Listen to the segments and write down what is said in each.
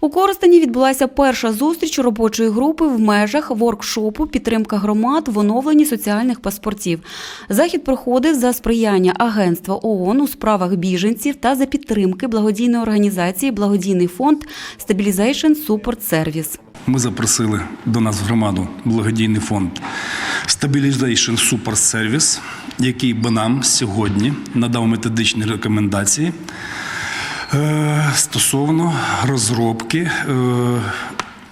У Коростені відбулася перша зустріч робочої групи в межах воркшопу Підтримка громад в оновленні соціальних паспортів. Захід проходив за сприяння Агентства ООН у справах біженців та за підтримки благодійної організації Благодійний фонд Stabilization Support Service. Ми запросили до нас в громаду благодійний фонд Stabilization Super Service, який би нам сьогодні надав методичні рекомендації стосовно розробки е,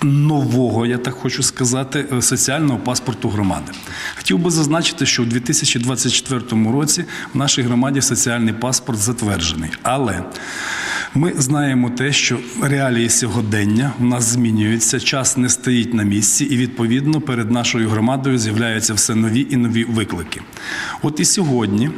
нового, я так хочу сказати, е, соціального паспорту громади. Хотів би зазначити, що у 2024 році в нашій громаді соціальний паспорт затверджений. Але ми знаємо те, що реалії сьогодення в нас змінюються, час не стоїть на місці, і відповідно перед нашою громадою з'являються все нові і нові виклики. От і сьогодні.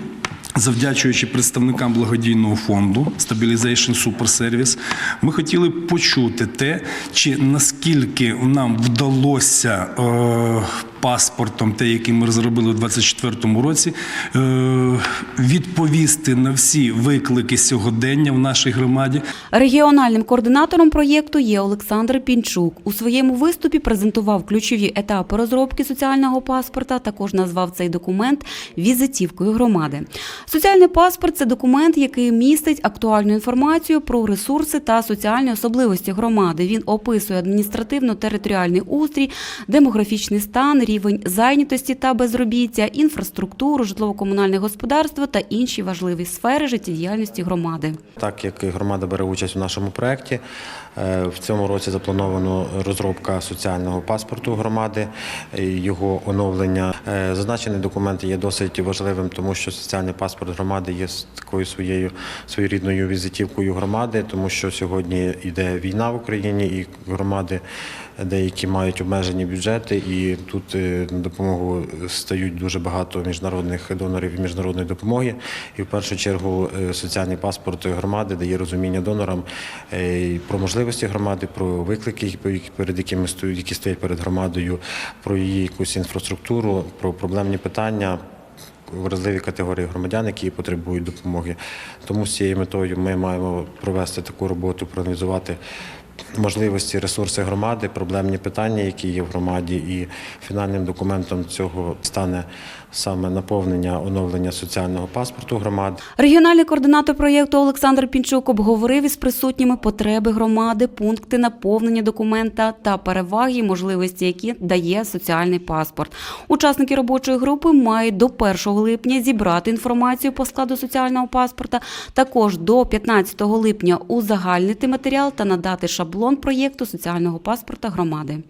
Завдячуючи представникам благодійного фонду Stabilization Super Service, ми хотіли почути те, чи наскільки нам вдалося е, паспортом, те, який ми розробили у 2024 році, е, відповісти на всі виклики сьогодення в нашій громаді. Регіональним координатором проєкту є Олександр Пінчук. У своєму виступі презентував ключові етапи розробки соціального паспорта. Також назвав цей документ візитівкою громади. Соціальний паспорт це документ, який містить актуальну інформацію про ресурси та соціальні особливості громади. Він описує адміністративно-територіальний устрій, демографічний стан, рівень зайнятості та безробіття, інфраструктуру, житлово-комунальне господарство та інші важливі сфери життєдіяльності громади. Так як громада бере участь у нашому проєкті, е, в цьому році заплановано розробка соціального паспорту громади, е, його оновлення. Е, Зазначений документ є досить важливим, тому що соціальний паспорт громади є такою своєю своєрідною візитівкою громади, тому що сьогодні йде війна в Україні і громади. Деякі мають обмежені бюджети, і тут на допомогу стають дуже багато міжнародних донорів і міжнародної допомоги. І в першу чергу е, соціальний паспорт громади дає розуміння донорам е, про можливості громади, про виклики, перед якими стоять, які стоять перед громадою, про її якусь інфраструктуру, про проблемні питання. Вразливі категорії громадян, які потребують допомоги. Тому з цією метою ми маємо провести таку роботу, проаналізувати можливості, ресурси громади, проблемні питання, які є в громаді, і фінальним документом цього стане саме наповнення оновлення соціального паспорту громади. Регіональний координатор проєкту Олександр Пінчук обговорив із присутніми потреби громади, пункти наповнення документа та переваги можливості, які дає соціальний паспорт. Учасники робочої групи мають до 1 липня зібрати інформацію по складу соціального паспорта. Також до 15 липня узагальнити матеріал та надати шаблон проєкту соціального паспорта громади.